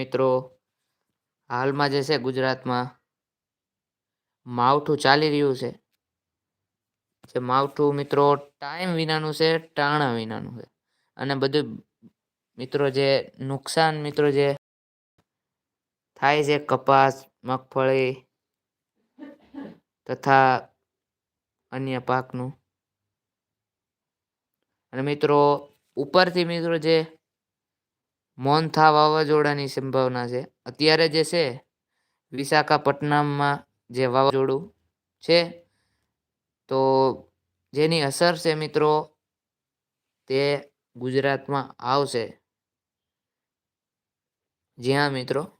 મિત્રો. હાલમાં જે છે ગુજરાતમાં માવઠું ચાલી રહ્યું છે. જે માવઠું મિત્રો ટાઈમ વિનાનું છે, ટાણા વિનાનું છે. અને બધું મિત્રો જે નુકસાન મિત્રો જે થાય છે, કપાસ, મગફળી તથા અન્ય પાકનું. અને મિત્રો ઉપરથી મિત્રો જે મોનથા વાવાઝોડાની સંભાવના છે. અત્યારે જે છે, વિશાખાપટ્ટનમમાં જે વાવાઝોડું છે, તો જેની અસર છે મિત્રો, તે ગુજરાતમાં આવશે. જ્યાં મિત્રો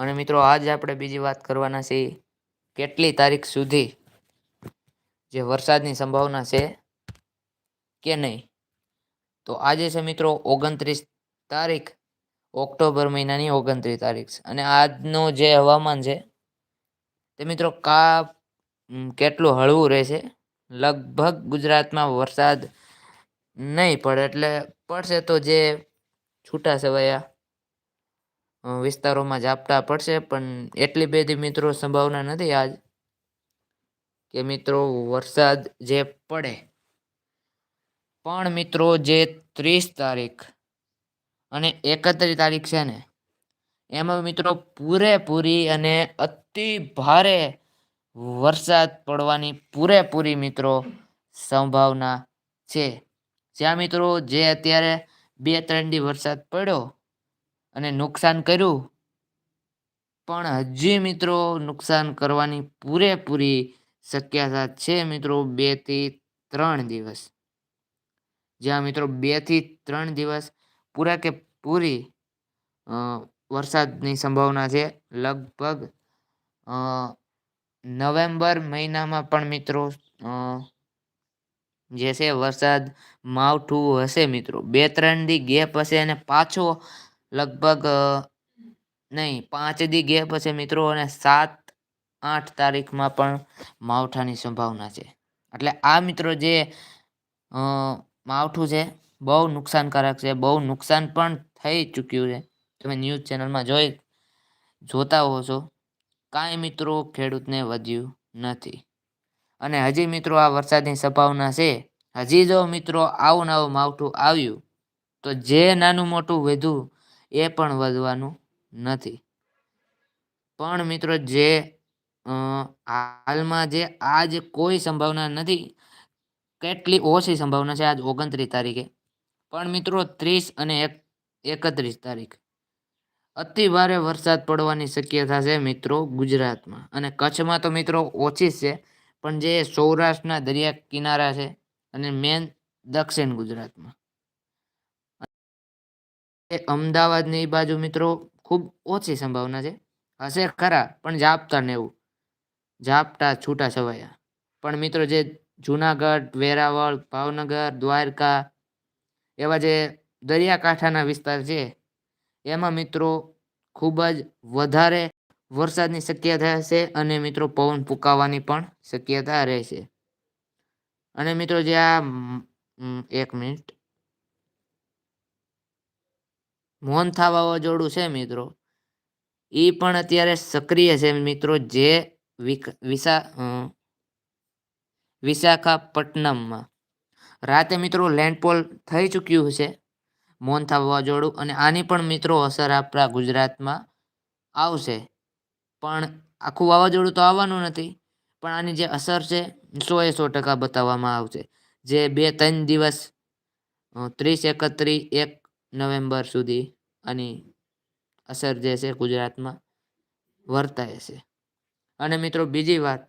અને મિત્રો, આજ આપણે બીજી વાત કરવાના છીએ કેટલી તારીખ સુધી જે વરસાદની સંભાવના છે કે નહીં? તો આજે છે મિત્રો, ઓગણત્રીસ તારીખ, ઓક્ટોબર મહિનાની ઓગણત્રીસ તારીખ અને આજનું જે હવામાન છે તે મિત્રો કા કેટલું હળવું રહેશે? લગભગ ગુજરાતમાં વરસાદ નહીં પડે, એટલે પડશે તો જે છૂટા છવાયા વિસ્તારોમાં ઝાપટા પડશે, પણ એટલી બધી મિત્રો સંભાવના નથી આજ કે મિત્રો વરસાદ જે પડે. પણ મિત્રો જે ત્રીસ તારીખ અને એકત્રીસ તારીખ છે ને, એમાં મિત્રો પૂરેપૂરી અને અતિ ભારે વરસાદ પડવાની પૂરેપૂરી મિત્રો સંભાવના છે. જ્યાં મિત્રો જે અત્યારે બે ત્રણ દી વરસાદ પડ્યો અને નુકસાન કર્યું. પણ હજી મિત્રો નુકસાન કરવાની પૂરેપૂરી શક્યતા છે મિત્રો બેથી ત્રણ દિવસ. જ્યાં મિત્રો બેથી ત્રણ દિવસ પૂરા કે પૂરી વરસાદની સંભાવના છે. લગભગ નવેમ્બર મહિનામાં પણ મિત્રો જે છે વરસાદ માવઠું હશે મિત્રો. બે ત્રણ દી ગેપ હશે અને પાછો લગભગ નહીં, પાંચ દી ગેપ હશે મિત્રો અને સાત, આઠ તારીખમાં પણ માવઠાની સંભાવના છે. એટલે આ મિત્રો જે માવઠું છે, બહુ નુકસાનકારક છે, બહુ નુકસાન પણ થઈ ચૂક્યું છે. તમે ન્યૂઝ ચેનલમાં જોઈ, જોતા હો છો. કાંઈ મિત્રો ખેડૂતને વધ્યું નથી. અને હજી મિત્રો આ વરસાદની સંભાવના છે. હજી જો મિત્રો આવું નવું માવઠું આવ્યું, તો જે નાનું મોટું વધ્યું એ પણ વધવાનું નથી. પણ મિત્રો જે હાલમાં જે આજ કોઈ સંભાવના નથી, કેટલી ઓછી સંભાવના છે આજ ઓગણત્રીસ તારીખે. પણ મિત્રો ત્રીસ અને એક, એકત્રીસ તારીખ. અતિ ભારે વરસાદ પડવાની શક્યતા છે મિત્રો ગુજરાતમાં. અને કચ્છમાં તો મિત્રો ઓછી જ છે, પણ જે સૌરાષ્ટ્રના દરિયા કિનારા છે અને મેન દક્ષિણ ગુજરાતમાં. અમદાવાદની બાજુ મિત્રો ખૂબ ઓછી સંભાવના છે. હશે ખરા, પણ જાપતા ને એવું ઝાપટા છૂટા છવાયા. પણ મિત્રો જે જુનાગઢ, વેરાવળ, ભાવનગર, દ્વારકા એવા જે દરિયાકાંઠાના વિસ્તાર છે, એમાં મિત્રો ખૂબ જ વધારે વરસાદની શક્યતા હશે અને મિત્રો પવન ફૂંકાવાની પણ શક્યતા રહેશે. અને મિત્રો જે આ એક મિનિટ. મોહનથા વાવાઝોડું છે મિત્રો. એ પણ અત્યારે સક્રિય છે મિત્રો જે વિશા વિશાખાપટ્ટનમમાં. રાતે મિત્રો લેન્ડફોલ થઈ ચૂક્યું છે મોહનથા વાવાઝોડું અને આની પણ મિત્રો અસર આપણા ગુજરાતમાં આવશે. પણ આખું વાવાઝોડું તો આવવાનું નથી, પણ આની જે અસર છે સો એ સો ટકા બતાવવામાં આવશે. જે બે ત્રણ દિવસ ત્રીસ એકત્રીસ એક નવેમ્બર સુધી આની અસર જે છે ગુજરાતમાં વર્તાય છે. અને મિત્રો બીજી વાત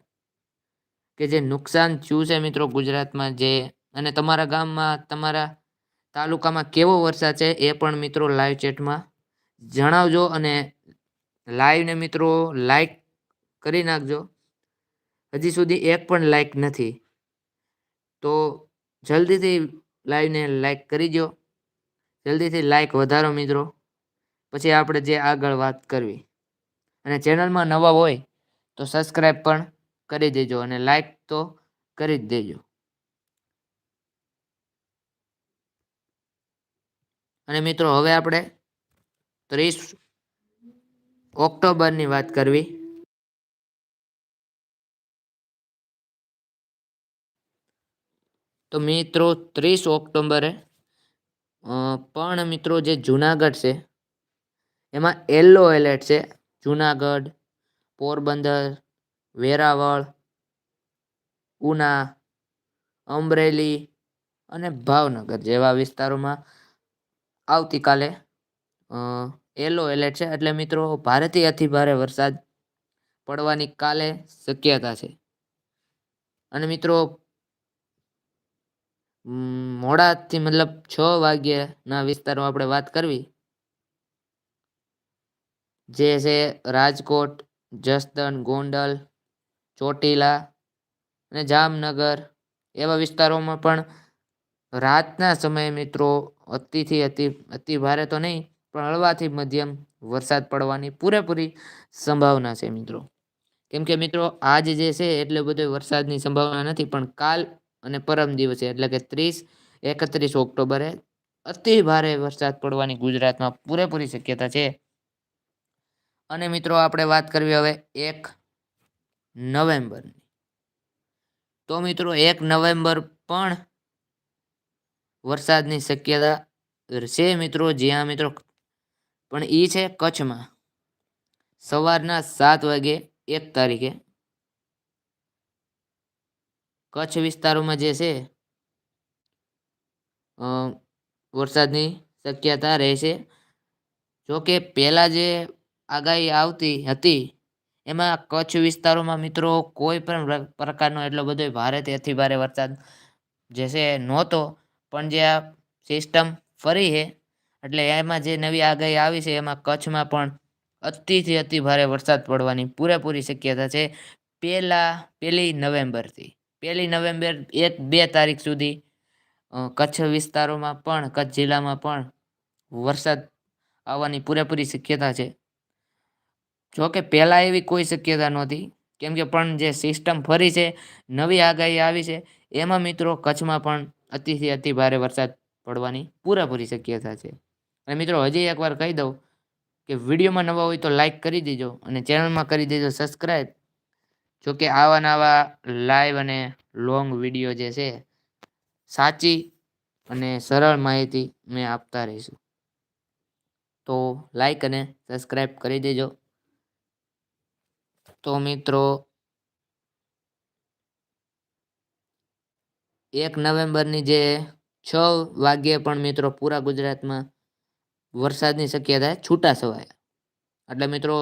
કે જે નુકસાન થયું છે મિત્રો ગુજરાતમાં જે અને તમારા ગામમાં, તમારા તાલુકામાં કેવો વરસાદ છે એ પણ મિત્રો લાઈવ ચેટમાં જણાવજો અને લાઈવને મિત્રો લાઈક કરી નાખજો. હજી સુધી એક પણ લાઈક નથી. તો જલ્દીથી લાઈવને લાઈક કરી દો જલ્દીથી લાઇક વધારો મિત્રો. પછી આપણે જે આગળ વાત કરવી. અને ચેનલમાં નવા હોય તો સબસ્ક્રાઈબ પણ કરી દેજો અને લાઇક તો કરી જ દેજો. અને મિત્રો હવે આપણે ત્રીસ ઓક્ટોબરની વાત કરવી. તો મિત્રો ત્રીસ ઓક્ટોબરે પણ મિત્રો જે જુનાગઢ છે, એમાં યલો એલર્ટ છે. જુનાગઢ, પોરબંદર, વેરાવળ, ઉના, અમરેલી અને ભાવનગર જેવા વિસ્તારોમાં આવતીકાલે યલો એલર્ટ છે. એટલે મિત્રો ભારેથી અતિ ભારે વરસાદ પડવાની કાલે શક્યતા છે. અને મિત્રો મોડાથી મતલબ છ વાગ્યાના વિસ્તારમાં આપણે વાત કરવી? જે છે રાજકોટ, જસદણ, ગોંડલ, ચોટીલા અને જામનગર. એવા વિસ્તારોમાં પણ રાતના સમયે મિત્રો અતિથી અતિ અતિ ભારે તો નહીં, પણ હળવાથી મધ્યમ વરસાદ પડવાની પૂરેપૂરી સંભાવના છે મિત્રો. કેમ કે મિત્રો, આજ જે છે, એટલે બધો વરસાદની સંભાવના નથી, પણ કાલ અને પરમ દિવસે, એટલે કે ત્રીસ, એકત્રીસ ઓક્ટોબરે અતિ ભારે વરસાદ પડવાની ગુજરાતમાં પૂરેપૂરી શક્યતા છે. અને મિત્રો, આપણે વાત કરવી હવે એક નવેમ્બરની. તો મિત્રો, એક નવેમ્બર પણ વરસાદની શક્યતા છે મિત્રો, જ્યાં મિત્રો, પણ એ છે કચ્છમાં. સવારના સાત વાગે એક તારીખે કચ્છ વિસ્તારોમાં જે છે વરસાદની શક્યતા રહેશે જોકે પહેલાં જે આગાહી આવતી હતી, એમાં કચ્છ વિસ્તારોમાં મિત્રો કોઈ પણ પ્રકારનો એટલો બધો ભારેથી તેથી ભારે વરસાદ જે છે નહોતો. પણ જે આ સિસ્ટમ ફરી છે, એટલે એમાં જે નવી આગાહી આવી છે, એમાં કચ્છમાં પણ અતિથી અતિ ભારે વરસાદ પડવાની પૂરેપૂરી શક્યતા છે. પહેલાં, પહેલી નવેમ્બરથી. પહેલી નવેમ્બર એક, બે તારીખ સુધી કચ્છ વિસ્તારોમાં પણ, કચ્છ જિલ્લામાં પણ વરસાદ આવવાની પૂરેપૂરી શક્યતા છે. જોકે પહેલાં એવી કોઈ શક્યતા નહોતી, કેમ કે પણ જે સિસ્ટમ ફરી છે, નવી આગાહી આવી છે, એમાં મિત્રો કચ્છમાં પણ અતિથી અતિ ભારે વરસાદ પડવાની પૂરેપૂરી શક્યતા છે. અને મિત્રો હજી એકવાર કહી દઉં કે વિડીયોમાં નવા હોય તો લાઈક કરી દેજો અને ચેનલમાં કરી દેજો સબસ્ક્રાઈબ જોકે આવા નવા લાઈવ અને લોંગ વીડિયો જે છે, સાચી અને સરળ માહિતી મેં આપતા રહીશું. તો લાઈક અને સબસ્ક્રાઈબ કરી દેજો. તો મિત્રો, એક નવેમ્બરની જે છ વાગ્યે પણ મિત્રો પૂરા ગુજરાતમાં વરસાદની શક્યતા છૂટા છવાયા. એટલે મિત્રો,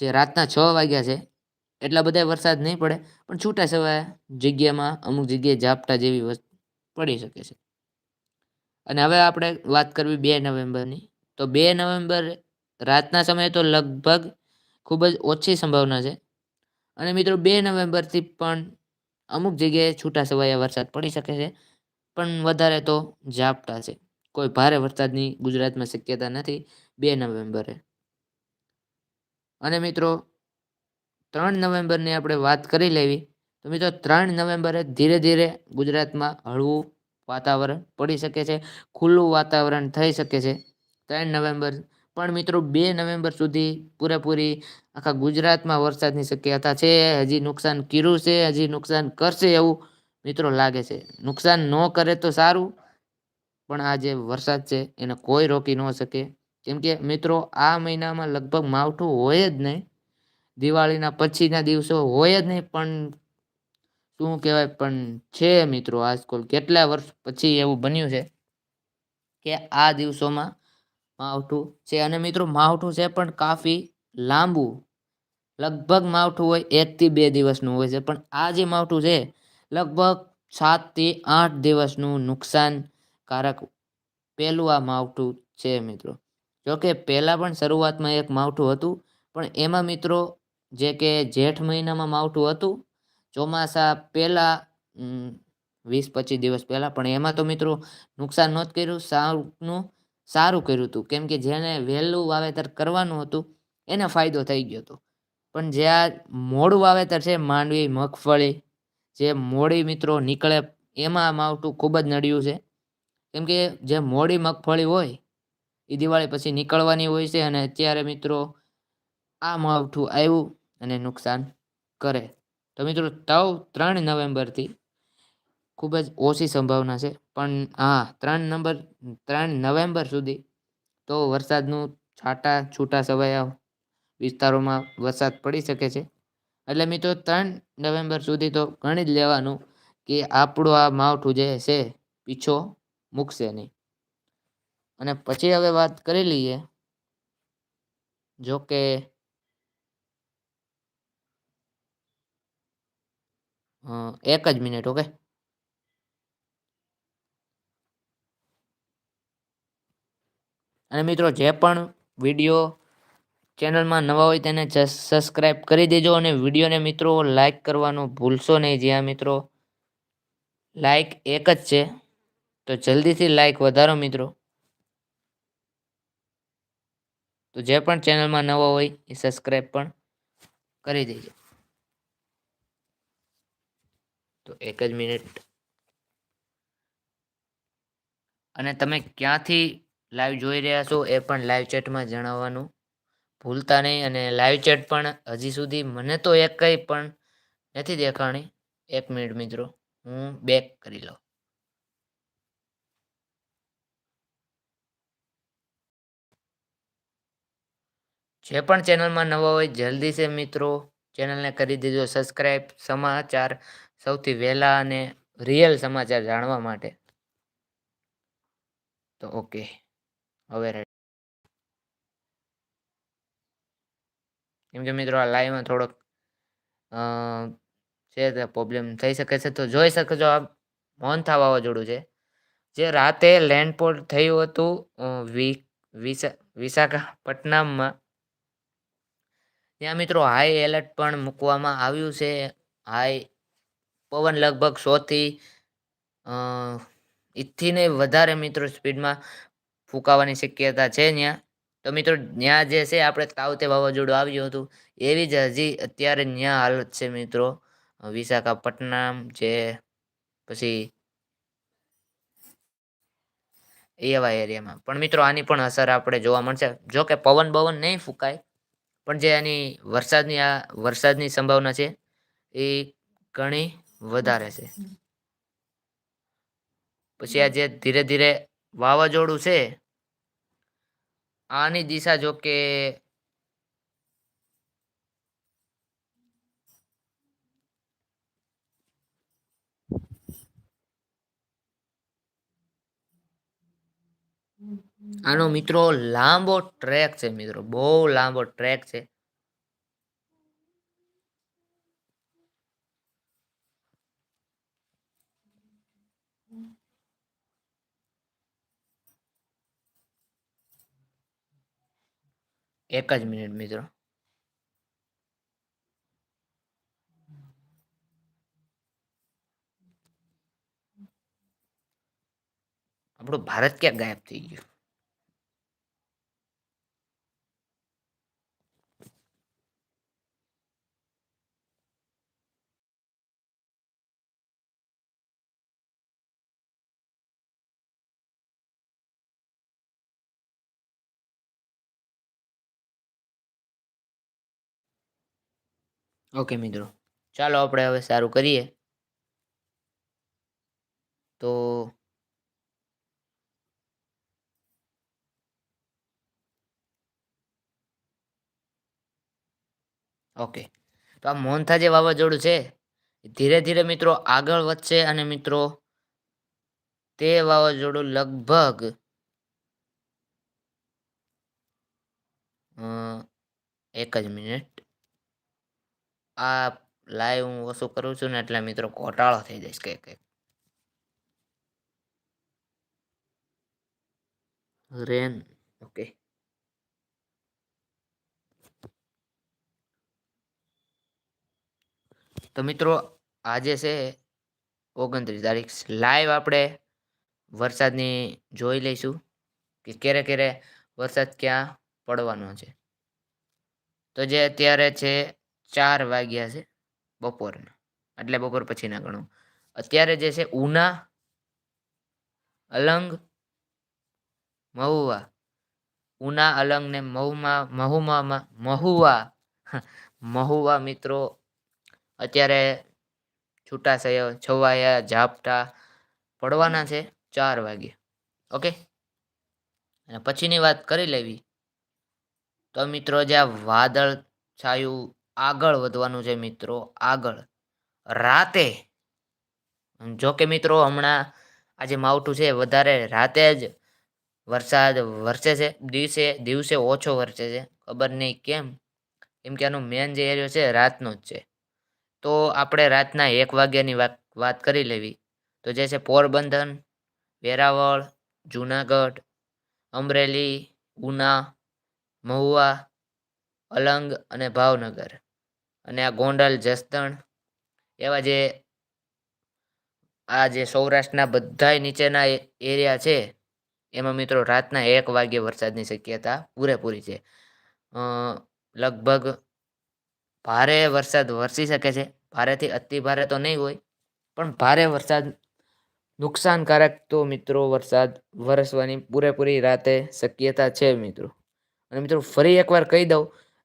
જે રાતના છ વાગ્યા છે એટલા બધા વરસાદ નહીં પડે, પણ છૂટા છવાયા જગ્યામાં અમુક જગ્યાએ ઝાપટા જેવી વસ્તુ પડી શકે છે. અને હવે આપણે વાત કરવી બે નવેમ્બરની. તો બે નવેમ્બર રાતના સમયે તો લગભગ ખૂબ જ ઓછી સંભાવના છે. અને મિત્રો બે નવેમ્બરથી પણ અમુક જગ્યાએ છૂટા છવાયા વરસાદ પડી શકે છે, પણ વધારે તો ઝાપટા છે. કોઈ ભારે વરસાદની ગુજરાતમાં શક્યતા નથી બે નવેમ્બરે. અને મિત્રો ત્રણ નવેમ્બરની આપણે વાત કરી લેવી, તો મિત્રો ત્રણ નવેમ્બરે ધીરે ધીરે ગુજરાતમાં હળવું વાતાવરણ પડી શકે છે, ખુલ્લું વાતાવરણ થઈ શકે છે. ત્રણ નવેમ્બર, પણ મિત્રો બે નવેમ્બર સુધી પૂરેપૂરી આખા ગુજરાતમાં વરસાદની શક્યતા છે, હજી નુકસાન કર્યું છે, હજી નુકસાન કરશે એવું મિત્રો લાગે છે. નુકસાન ન કરે તો સારું, પણ આ જે વરસાદ છે એને કોઈ રોકી ન શકે. કેમ કે મિત્રો આ મહિનામાં લગભગ માવઠું હોય જ નહીં. દિવાળીના પછીના દિવસો હોય જ નહીં, પણ શું કહેવાય, પણ છે મિત્રો આજકાલ કેટલા વર્ષ પછી એવું બન્યું છે કે આ દિવસોમાં માવઠું છે. અને મિત્રો, માવઠું છે પણ કાફી લાંબુ. લગભગ માવઠું હોય એકથી બે દિવસનું હોય છે, પણ આ જે માવઠું છે, લગભગ સાતથી આઠ દિવસનું નુકસાનકારક પહેલું આ માવઠું છે મિત્રો. જોકે પહેલાં પણ શરૂઆતમાં એક માવઠું હતું, પણ એમાં મિત્રો જે કે જેઠ મહિનામાં માવઠું હતું, ચોમાસા પહેલાં વીસ પચીસ દિવસ પહેલાં. પણ એમાં તો મિત્રો નુકસાન નહોતું કર્યું સારું સારું કર્યું હતું. કેમ કે જેને વહેલું વાવેતર કરવાનું હતું, એને ફાયદો થઈ ગયો હતો. પણ જે આ મોડું વાવેતર છે, માંડવી, મગફળી, જે મોડી મિત્રો નીકળે, એમાં માવઠું ખૂબ જ નડ્યું છે. કેમ કે જે મોડી મગફળી હોય એ દિવાળી પછી નીકળવાની હોય છે. અને અત્યારે મિત્રો આ માવઠું આવ્યું અને નુકસાન કરે. તો મિત્રો, તવ ત્રણ નવેમ્બરથી ખૂબ જ ઓછી સંભાવના છે. પણ હા, ત્રણ નંબર, ત્રણ નવેમ્બર સુધી તો વરસાદનું છાટા છૂટા છવાયા વિસ્તારોમાં વરસાદ પડી શકે છે. એટલે મિત્રો, ત્રણ નવેમ્બર સુધી તો ગણી જ લેવાનું કે આપણું આ માવઠું જે છે, પીછો મૂકશે નહીં. અને પછી હવે વાત કરી લઈએ. જો કે એક જ મિનિટ, ઓકે? અને મિત્રો, જે પણ વીડિયો ચેનલમાં નવા હોય તેને સબસ્ક્રાઈબ કરી દેજો અને વિડીયોને મિત્રો લાઈક કરવાનું ભૂલશો નહીં. જ્યાં મિત્રો લાઈક એક જ છે, તો જલ્દીથી લાઈક વધારો મિત્રો. તો જે પણ ચેનલમાં નવો હોય એ સબસ્ક્રાઈબ પણ કરી દેજો. તો એક જ મિનિટ. અને તમે ક્યાંથી લાઈવ જોઈ રહ્યા છો એ પણ લાઈવ ચેટમાં જણાવવાનું. ભૂલતા નહીં અને લાઈવ ચેટ પણ હજી સુધી મને તો એક કંઈ પણ નથી દેખાણી. એક મિનિટ મિત્રો, હું બેક કરી લઉં. જે પણ ચેનલમાં નવા હોય, જલ્દી છે મિત્રો ચેનલને કરી દેજો સબસ્ક્રાઈબ સમાચાર સૌથી વહેલા અને રિયલ સમાચાર જાણવા માટે. તો ઓકે હવે કેમ કે મિત્રો આ લાઈવમાં થોડોક છે પ્રોબ્લેમ થઈ શકે છે. તો જોઈ શકો છો આ મોહનથા વાવાઝોડું છે. જે રાતે લેન્ડફોલ થયું હતું વિશાખાપટ્ટનમમાં. ત્યાં મિત્રો હાઈ એલર્ટ પણ મૂકવામાં આવ્યું છે. હાઈ પવન લગભગ સોથી ઇથીને વધારે મિત્રો સ્પીડમાં ફૂંકાવાની શક્યતા છે ત્યાં તો મિત્રો ત્યાં જે છે, આપણે તાવતે વાવાઝોડું આવ્યું હતું, એવી જ હજી અત્યારે ત્યાં હાલત છે મિત્રો. વિશાખાપટ્ટનમ જે, પછી એવા એરિયામાં. પણ મિત્રો, આની પણ અસર આપણે જોવા મળશે. જો કે પવન બવન નહીં ફૂંકાય, પણ જે આની વરસાદની આ, વરસાદની સંભાવના છે, એ ઘણી વધારે છે. પછી આ જે ધીરે ધીરે વાવાઝોડું છે આની દિશા જો કે આનો મિત્રો લાંબો ટ્રેક છે મિત્રો બહુ લાંબો ટ્રેક છે. એક જ મિનિટ મિત્રો. આપણું ભારત ક્યાં ગાયબ થઈ ગયું? ઓકે, મિત્રો. ચાલો આપણે હવે સારું કરીએ. તો ઓકે. તો આ મોહનથા જે વાવાઝોડું છે ધીરે ધીરે મિત્રો આગળ વધશે અને મિત્રો તે વાવાઝોડું લગભગ એક જ મિનિટ. આ લાઈવ હું ઓછું કરું છું ને એટલે મિત્રો ઘોટાળો થઈ જઈશ કે કંઈક. રેન ઓકે તો મિત્રો આજે છે ઓગણત્રીસ તારીખ. લાઈવ આપણે વરસાદની જોઈ લઈશું કે ક્યારે ક્યારે વરસાદ ક્યાં પડવાનો છે. તો જે અત્યારે છે ચાર વાગ્યા છે બપોરના. એટલે બપોર પછીના ગણો. અત્યારે જે છે ઉના, અલંગ, મહુવા. ઉના, અલંગ ને મહુમા, મહુમામાં, મહુવા. મહુવા મિત્રો, અત્યારે છૂટા છવાયા, ઝાપટા પડવાના છે ચાર વાગે. ઓકે? અને પછીની વાત કરી લેવી. તો મિત્રો, જે આ વાદળ છાયું આગળ વધવાનું છે મિત્રો, આગળ. રાતે જો કે મિત્રો હમણાં આજે માવઠું છે વધારે રાતે જ વરસાદ વરસે છે, દિવસે દિવસે ઓછો વરસે છે, ખબર નહીં કેમ? કેમ કે આનું મેન જે એરિયો છે રાતનો જ છે. તો આપણે રાતના એક વાગ્યાની વાત કરી લેવી. તો જે છે પોરબંદર, વેરાવળ, જુનાગઢ, અમરેલી, ઉના, મહુવા, અલંગ અને ભાવનગર. અને આ ગોંડલ, જસદણ એવા જે આ જે સૌરાષ્ટ્રના બધાય નીચેના એરિયા છે, એમાં મિત્રો રાતના એક વાગ્યે વરસાદની શક્યતા પૂરેપૂરી છે. લગભગ ભારે વરસાદ વરસી શકે છે. ભારેથી અતિ ભારે તો નહીં હોય, પણ ભારે વરસાદ, નુકસાનકારક તો મિત્રો વરસાદ વરસવાની પૂરેપૂરી રાતે શક્યતા છે મિત્રો. અને મિત્રો ફરી એકવાર કહી દઉં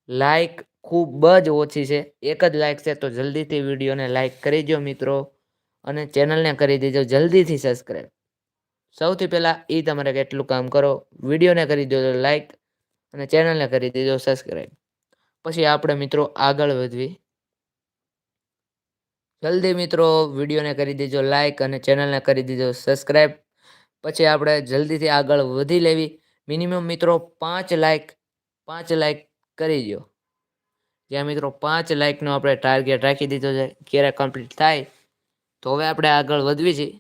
લાઈક ખૂબ જ ઓછી છે. એક જ લાઈક છે તો જલ્દીથી વિડીયોને લાઈક કરી દો મિત્રો અને ચેનલને કરી દેજો જલ્દીથી સબસ્ક્રાઈબ સૌથી પહેલાં એ તમારે કેટલું કામ કરો, વિડીયોને કરી દેજો લાઈક અને ચેનલને કરી દેજો સબસ્ક્રાઈબ પછી આપણે મિત્રો આગળ વધવી. જલ્દી મિત્રો વિડીયોને કરી દેજો લાઈક અને ચેનલને કરી દેજો સબસ્ક્રાઈબ પછી આપણે જલ્દીથી આગળ વધી લેવી. મિનિમમ મિત્રો પાંચ લાઈક પાંચ લાઈક કરી દો જ્યાં મિત્રો પાંચ લાઈકનો આપણે ટાર્ગેટ રાખી દીધો છે. ક્યારે કમ્પ્લીટ થાય? તો હવે આપણે આગળ વધવી છીએ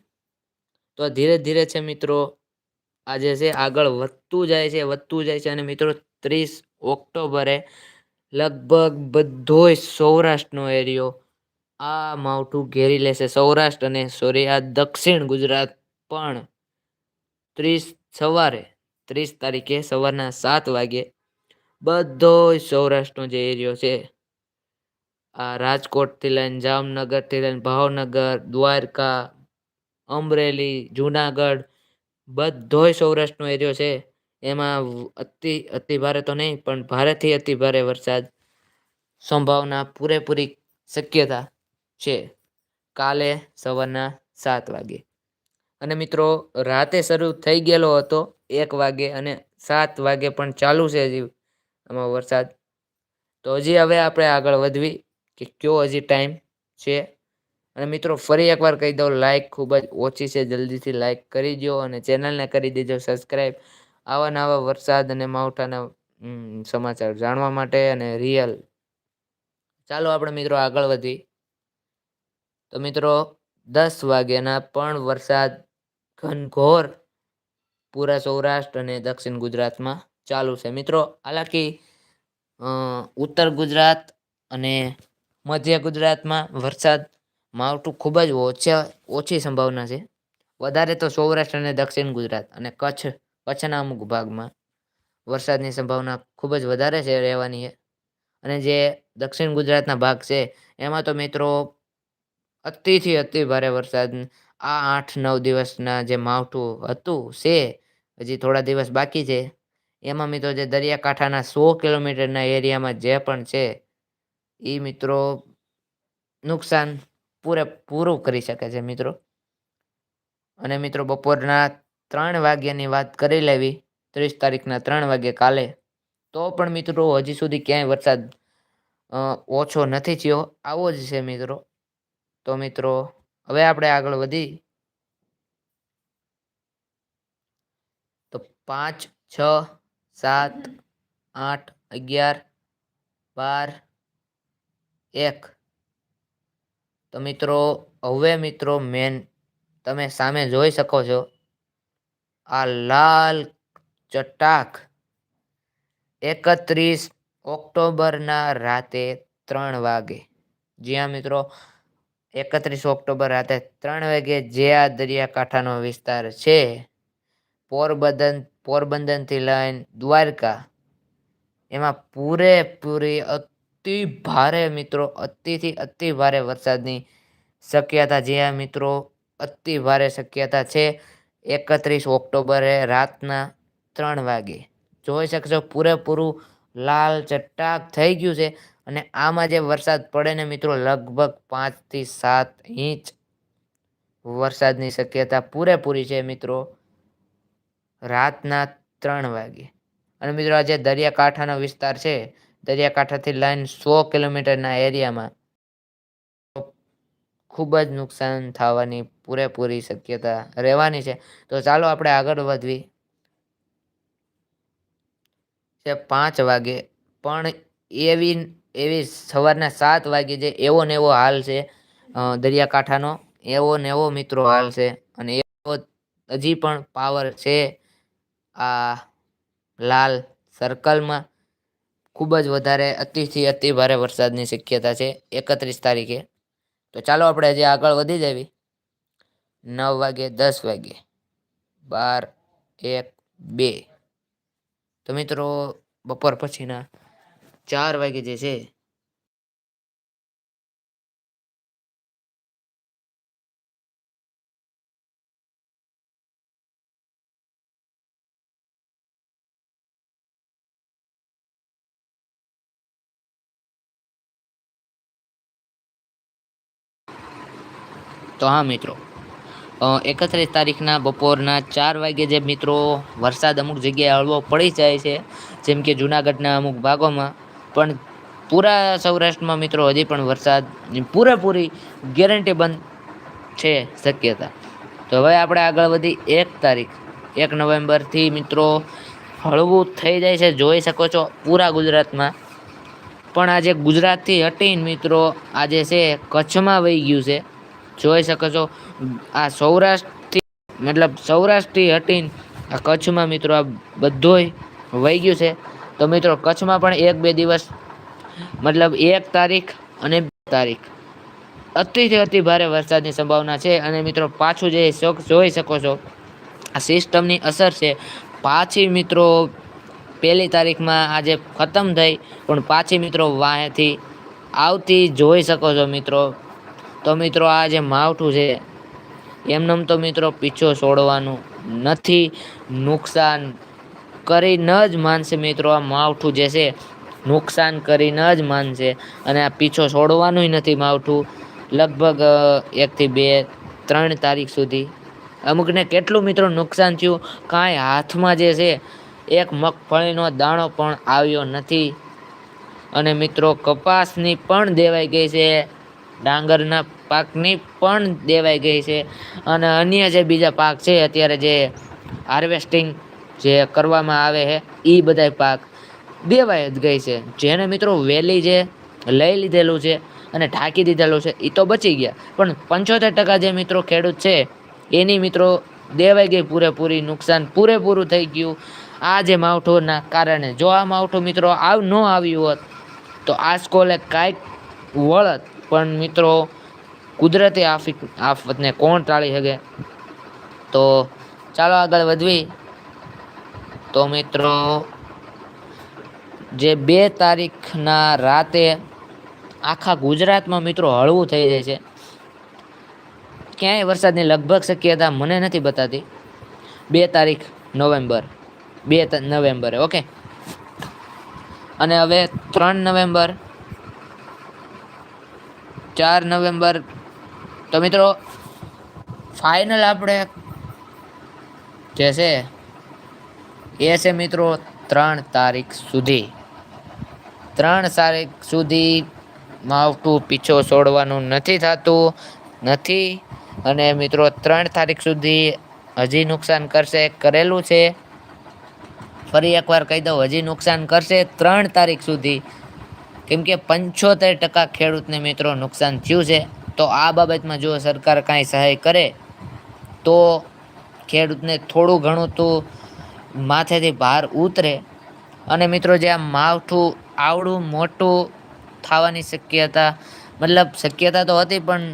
તો ધીરે ધીરે છે મિત્રો આજે છે આગળ વધતું જાય છે, વધતું જાય છે અને મિત્રો ત્રીસ ઓક્ટોબરે લગભગ બધોય સૌરાષ્ટ્રનો એરિયો આ માવઠું ઘેરી લેશે સૌરાષ્ટ્ર અને સોરી આ દક્ષિણ ગુજરાત પણ ત્રીસ સવારે, ત્રીસ તારીખે સવારના સાત વાગે બધો સૌરાષ્ટ્રનો જે એરિયો છે, આ રાજકોટથી લઈને, જામનગરથી લઈને, ભાવનગર, દ્વારકા, અમરેલી, જુનાગઢ બધોય સૌરાષ્ટ્રનો એરિયો છે. એમાં અતિ અતિ ભારે તો નહીં, પણ ભારેથી અતિ ભારે વરસાદ સંભાવના પૂરેપૂરી શક્યતા છે. કાલે સવારના સાત વાગે. અને મિત્રો, રાતે શરૂ થઈ ગયેલો હતો એક વાગે અને સાત વાગે પણ ચાલુ છે હજી આમાં વરસાદ. તો હજી હવે આપણે આગળ વધવી કે કયો હજી ટાઈમ છે. અને મિત્રો, ફરી એકવાર કહી દઉં લાઇક ખૂબ જ ઓછી છે. જલ્દીથી લાઇક કરી દો અને ચેનલને કરી દેજો સબસ્ક્રાઈબ આવા નવા વરસાદ અને માવઠાના સમાચાર જાણવા માટે અને રિયલ ચાલો આપણે મિત્રો આગળ વધી. તો મિત્રો, દસ વાગ્યાના પણ વરસાદ ઘનઘોર પૂરા સૌરાષ્ટ્ર અને દક્ષિણ ગુજરાતમાં. ચાલુ છે. મિત્રો, હાલાકી ઉત્તર ગુજરાત અને મધ્ય ગુજરાતમાં વરસાદ માવઠું ખૂબ જ ઓછા, ઓછી સંભાવના છે. વધારે તો સૌરાષ્ટ્ર અને દક્ષિણ ગુજરાત અને કચ્છ, કચ્છના અમુક ભાગમાં વરસાદની સંભાવના ખૂબ જ વધારે છે રહેવાની. છે અને જે દક્ષિણ ગુજરાતના ભાગ છે, એમાં તો મિત્રો અતિથી અતિ ભારે વરસાદ આ આઠ, નવ દિવસના જે માવઠું હતું છે, હજી થોડા દિવસ બાકી છે. એમાં મિત્રો જે દરિયાકાંઠાના સો કિલોમીટરના એરિયામાં જે પણ છે એ મિત્રો નુકસાન પૂરે પૂરું કરી શકે છે મિત્રો. અને મિત્રો બપોરના ત્રણ વાગ્યાની વાત કરી લેવી, ત્રીસ તારીખના ત્રણ વાગે કાલે, તો પણ મિત્રો હજી સુધી ક્યાંય વરસાદ ઓછો નથી થયો. આવો જ છે મિત્રો. તો મિત્રો, હવે આપણે આગળ વધી. તો પાંચ, છ સાત, આઠ, અગિયાર, બાર, એક. તો મિત્રો, હવે મિત્રો, મેન તમે સામે જોઈ શકો છો, આ લાલ ચટાક એકત્રીસ ઓક્ટોબરના રાતે ત્રણ વાગે. જ્યાં મિત્રો, એકત્રીસ ઓક્ટોબર રાતે ત્રણ વાગે જે આ દરિયાકાંઠાનો વિસ્તાર છે. પોરબંદર પોરબંદરથી લઈને દ્વારકા, એમાં પૂરેપૂરી અતિ ભારે મિત્રો, અતિથી અતિ ભારે વરસાદની શક્યતા જ્યાં મિત્રો અતિ ભારે શક્યતા છે. એકત્રીસ ઓક્ટોબરે રાતના ત્રણ વાગે. જોઈ શકશો, પૂરેપૂરું લાલ ચટ્ટાક થઈ ગયું છે અને આમાં જે વરસાદ પડે ને મિત્રો, લગભગ પાંચથી સાત ઇંચ વરસાદની શક્યતા પૂરેપૂરી છે મિત્રો. રાતના ત્રણ વાગે. અને મિત્રો આ જે દરિયાકાંઠાનો વિસ્તાર છે, દરિયાકાંઠાથી લાઈન સો કિલોમીટરના એરિયામાં ખૂબ જ નુકસાન થવાની પૂરેપૂરી શક્યતા રહેવાની છે. તો ચાલો આપણે આગળ વધવી છે પાંચ વાગે. પણ એવી એવી સવારના સાત વાગે જે એવો ને એવો હાલ છે દરિયાકાંઠાનો, એવો ને એવો મિત્રો હાલ છે, અને એવો હજી પણ પાવર છે આ લાલ સર્કલમાં ખૂબ જ વધારે અતિથી અતિ ભારે વરસાદની શક્યતા છે, એકત્રીસ તારીખે. તો ચાલો આપણે હજી આગળ વધી જવી. નવ વાગે, દસ વાગે. બાર, એક, બે. તો મિત્રો, બપોર પછીના ચાર વાગે જે છે તો હા, મિત્રો. એકત્રીસ તારીખના બપોરના ચાર વાગે જે મિત્રો વરસાદ અમુક જગ્યાએ હળવો પડી જાય છે, જેમ કે જુનાગઢના અમુક ભાગોમાં, પણ પૂરા સૌરાષ્ટ્રમાં મિત્રો હજી પણ વરસાદ પૂરેપૂરી ગેરંટી બંધ છે શક્યતા. તો હવે આપણે આગળ વધી, એક તારીખ, એક નવેમ્બરથી મિત્રો હળવું થઈ જાય છે, જોઈ શકો છો પૂરા ગુજરાતમાં. પણ આજે ગુજરાતથી હટીને મિત્રો આજે છે, કચ્છમાં વહી ગયું છે. જોઈ શકો છો. આ સૌરાષ્ટ્રથી, મતલબ સૌરાષ્ટ્રથી હટીને આ કચ્છમાં મિત્રો આ બધોય વહી ગયું છે. તો મિત્રો કચ્છમાં પણ એક બે દિવસ, મતલબ એક તારીખ અને બે તારીખ. અતિથી અતિ ભારે વરસાદની સંભાવના છે અને મિત્રો પાછું જે જોઈ શકો છો, આ સિસ્ટમની અસર છે. પાછી મિત્રો પહેલી તારીખમાં આજે ખતમ થઈ, પણ પાછી મિત્રો વાંહેથી આવતી જોઈ શકો છો મિત્રો. તો મિત્રો આ જે માવઠું છે, એમનેમ તો મિત્રો પીછો છોડવાનું નથી. નુકસાન કરીને જ માનશે મિત્રો આ માવઠું જે છે, નુકસાન કરીને જ માનશે. અને આ પીછો છોડવાનું નથી માવઠું. લગભગ એકથી બે, ત્રણ તારીખ સુધી. અમુકને કેટલું મિત્રો નુકસાન થયું? કાંઈ હાથમાં જે છે, એક મગફળીનો દાણો પણ આવ્યો નથી. અને મિત્રો કપાસની પણ દેવાઈ ગઈ છે. ડાંગરના પાકની પણ દેવાઈ ગઈ છે. અને અન્ય જે બીજા પાક છે, અત્યારે જે હાર્વેસ્ટિંગ જે કરવામાં આવે છે એ બધા પાક દેવાઈ જ ગઈ છે. જેને મિત્રો વેલી જે લઈ લીધેલું છે અને ઢાંકી દીધેલું છે એ તો બચી ગયા. પણ પંચોતેર ટકા જે મિત્રો ખેડૂત છે, એની મિત્રો દેવાઈ ગઈ પૂરેપૂરી નુકસાન પૂરેપૂરું થઈ ગયું. આ જે માવઠુંના કારણે જો આ માવઠું મિત્રો આવ ન આવ્યું હોત, તો આ સ્કોલે કાંઈક વળત પણ મિત્રો, કુદરતી આફિક આફતને કોણ ટાળી શકે? તો ચાલો આગળ વધવી. તો મિત્રો, જે બે તારીખના રાતે આખા ગુજરાતમાં મિત્રો હળવું થઈ જાય છે. ક્યાંય વરસાદની લગભગ શક્યતા મને નથી બતાતી. બે તારીખ નવેમ્બર, બે નવેમ્બરે, ઓકે? અને હવે ત્રણ નવેમ્બર ચાર નવેમ્બર. તો મિત્રો ફાઇનલ આપણે જે છે, એ છે મિત્રો ત્રણ તારીખ સુધી. ત્રણ તારીખ સુધી માવઠું પીછો છોડવાનું નથી થતું, નથી. અને મિત્રો, ત્રણ તારીખ સુધી હજી નુકસાન કરશે, કરેલું છે. ફરી એકવાર કહી દઉં, હજી નુકસાન કરશે ત્રણ તારીખ સુધી. કેમ કે પંચોતેર ટકા ખેડૂતને મિત્રો નુકસાન થયું છે, તો આ બાબતમાં જો સરકાર કાંઈ સહાય કરે, તો ખેડૂતને થોડું ઘણું તો માથેથી ભાર ઉતરે. અને મિત્રો જે આ માવઠું, આવડું, મોટું થવાની શક્યતા, મતલબ શક્યતા તો હતી, પણ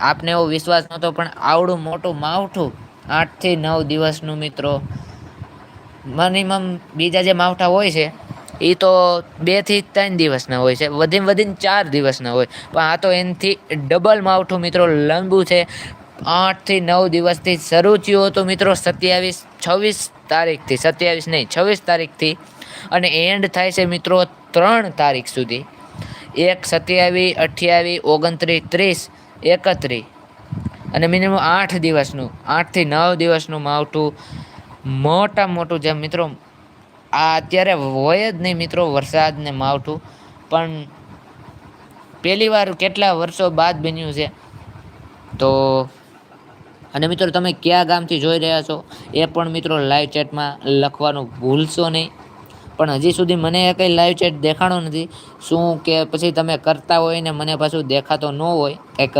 આપને એવો વિશ્વાસ નહોતો, પણ આવડું, મોટું, માવઠું, આઠથી નવ દિવસનું મિત્રો મિનિમમ બીજા જે માવઠા હોય છે એ તો બેથી ત્રણ દિવસના હોય છે. વધીને વધીને ચાર દિવસના હોય. પણ આ તો એનાથી ડબલ માવઠું મિત્રો લાંબુ છે. આઠથી નવ દિવસથી શરૂ થયું હતું મિત્રો સત્યાવીસ, છવ્વીસ તારીખથી. સત્યાવીસ નહીં, છવ્વીસ તારીખથી. અને એન્ડ થાય છે મિત્રો ત્રણ તારીખ સુધી. એક સત્યાવીસ અઠ્યાવીસ ઓગણત્રીસ, ત્રીસ, એકત્રીસ. અને મિનિમમ આઠ દિવસનું, આઠથી નવ દિવસનું માવઠું મોટા મોટું જેમ મિત્રો આ અત્યારે હોય જ નહીં મિત્રો વરસાદને માવઠું. પણ પહેલી વાર કેટલા વર્ષો બાદ બન્યું છે. તો અને મિત્રો તમે કયા ગામથી જોઈ રહ્યા છો એ પણ મિત્રો લાઈવ ચેટમાં લખવાનું ભૂલશો નહીં. પણ હજી સુધી મને એ કંઈ લાઈવ ચેટ દેખાણો નથી. શું કે પછી તમે કરતા હોય ને મને પાછું દેખાતો ન હોય. કંઈક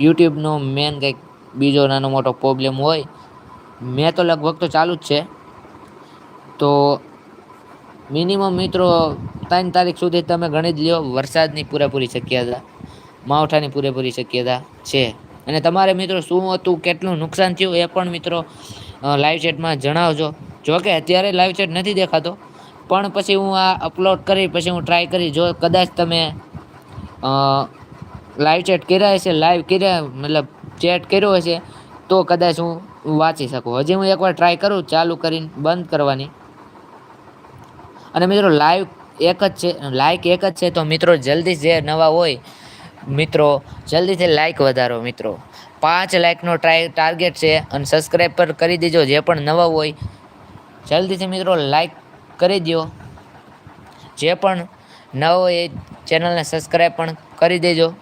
યુટ્યુબનો મેન કંઈક બીજો નાનો મોટો પ્રોબ્લેમ હોય. મેં તો લગભગ તો ચાલુ જ છે. તો મિનિમમ મિત્રો, ત્રણ તારીખ સુધી તમે ગણી જ લ્યો, વરસાદની પૂરેપૂરી શક્યતા, માવઠાની પૂરેપૂરી શક્યતા છે. અને તમારે મિત્રો શું હતું, કેટલું નુકસાન થયું એ પણ મિત્રો લાઈવ ચેટમાં જણાવજો. જો કે અત્યારે લાઈવ ચેટ નથી દેખાતો, પણ પછી હું આ અપલોડ કરી, પછી હું ટ્રાય કરી, જો કદાચ તમે લાઈવ ચેટ કર્યા હશે લાઈવ કર્યા, મતલબ ચેટ કર્યો હશે, તો કદાચ હું વાંચી શકું. હજી હું એકવાર ટ્રાય કરું, ચાલુ કરીને બંધ કરવાની. અને મિત્રો લાઈવ એક જ છે લાઈક એક જ છે, તો મિત્રો, જલ્દી જે નવા હોય, મિત્રો, જલ્દીથી લાઈક વધારો, મિત્રો. પાંચ લાઈકનો ટ્રાય ટાર્ગેટ છે, અને સબસ્ક્રાઈબ પર કરી દેજો, જે પણ નવા હોય, જલ્દીથી મિત્રો લાઈક કરી દો જે પણ નવો એ ચેનલને સબસ્ક્રાઈબ પણ કરી દેજો.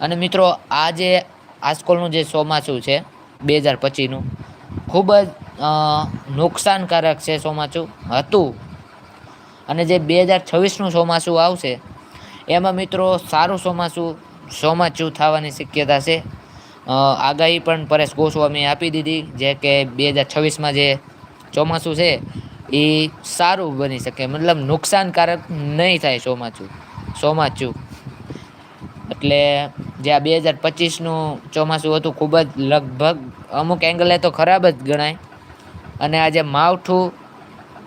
અને મિત્રો આ જે આસ્કોલનું જે ચોમાસું છે, બે હજાર પચીસનું, ખૂબ જ નુકસાનકારક છે ચોમાસું હતું. અને જે બે હજાર છવ્વીસનું ચોમાસું આવશે, એમાં મિત્રો સારું ચોમાસું ચોમાસું થવાની શક્યતા છે. આગાહી પણ પરેશ ગોસ્વામીએ આપી દીધી જે કે બે હજાર છવ્વીસમાં જે ચોમાસું છે, એ સારું બની શકે. મતલબ નુકસાનકારક નહીં થાય ચોમાસું ચોમાસું એટલે જે આ બે હજાર પચીસનું ચોમાસું હતું, ખૂબ જ લગભગ અમુક એંગલે તો ખરાબ જ ગણાય. અને આ જે માવઠું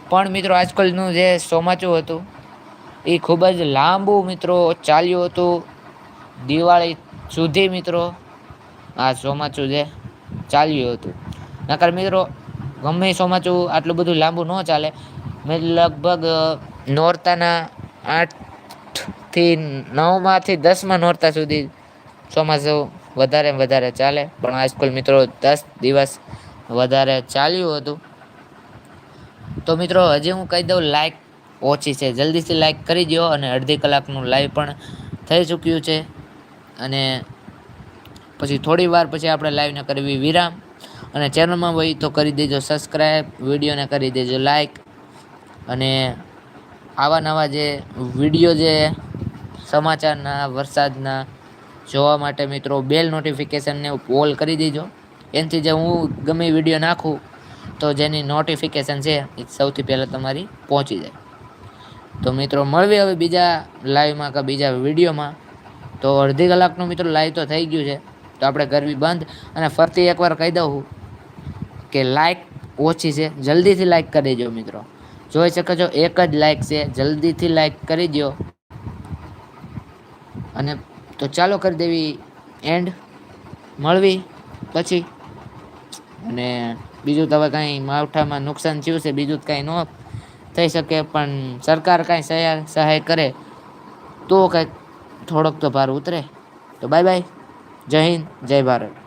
પણ મિત્રો આજકાલનું જે ચોમાચું હતું, એ ખૂબ જ લાંબુ મિત્રો ચાલ્યું હતું. દિવાળી સુધી મિત્રો આ ચોમાચું જે ચાલ્યું હતું. નકર મિત્રો, ગમે ચોમાચું આટલું બધું લાંબુ ન ચાલે, મેં લગભગ નોરતાના આઠથી નવમાંથી દસમાં નોરતા સુધી ચોમાસું વધારે વધારે ચાલે. પણ આજકાલ મિત્રો દસ દિવસ વધારે ચાલ્યું હતું. તો મિત્રો, હજી હું કહી દઉં લાઈક ઓછી છે. જલ્દીથી લાઇક કરી દો અને અડધી કલાકનું લાઈવ પણ થઈ ચૂક્યું છે. અને પછી થોડી વાર પછી આપણે લાઈવને કરવી વિરામ. અને ચેનલમાં હોય તો કરી દેજો સબસ્ક્રાઈબ વિડીયોને કરી દેજો લાઇક અને આવા નવા જે વીડિયો જે સમાચારના, વરસાદના જોવા માટે મિત્રો બેલ નોટિફિકેશનને ઓલ કરી દેજો. એનાથી જે હું ગમે વીડિયો નાખું, તો જેની નોટિફિકેશન છે, એ સૌથી પહેલાં તમારી પહોંચી જાય. તો મિત્રો, મળવી હવે બીજા લાઈવમાં કે બીજા વિડીયોમાં. તો અડધી કલાકનું મિત્રો લાઈવ તો થઈ ગયું છે. તો આપણે કરવી બંધ અને ફરતી એકવાર કહી દઉં કે લાઈક ઓછી છે. જલ્દીથી લાઈક કરી દો મિત્રો. જોઈ શકો છો, એક જ લાઈક છે. જલ્દીથી લાઈક કરી દો અને તો ચાલો કરી દેવી એન્ડ મળવી પછી. અને બીજું તો હવે કાંઈ માવઠામાં નુકસાન થયું છે, બીજું કાંઈ ન થઈ શકે, પણ સરકાર કાંઈ સહાય સહાય કરે તો કાંઈક થોડોક તો ભાર ઉતરે. તો બાય બાય. જય હિન્દ, જય ભારત.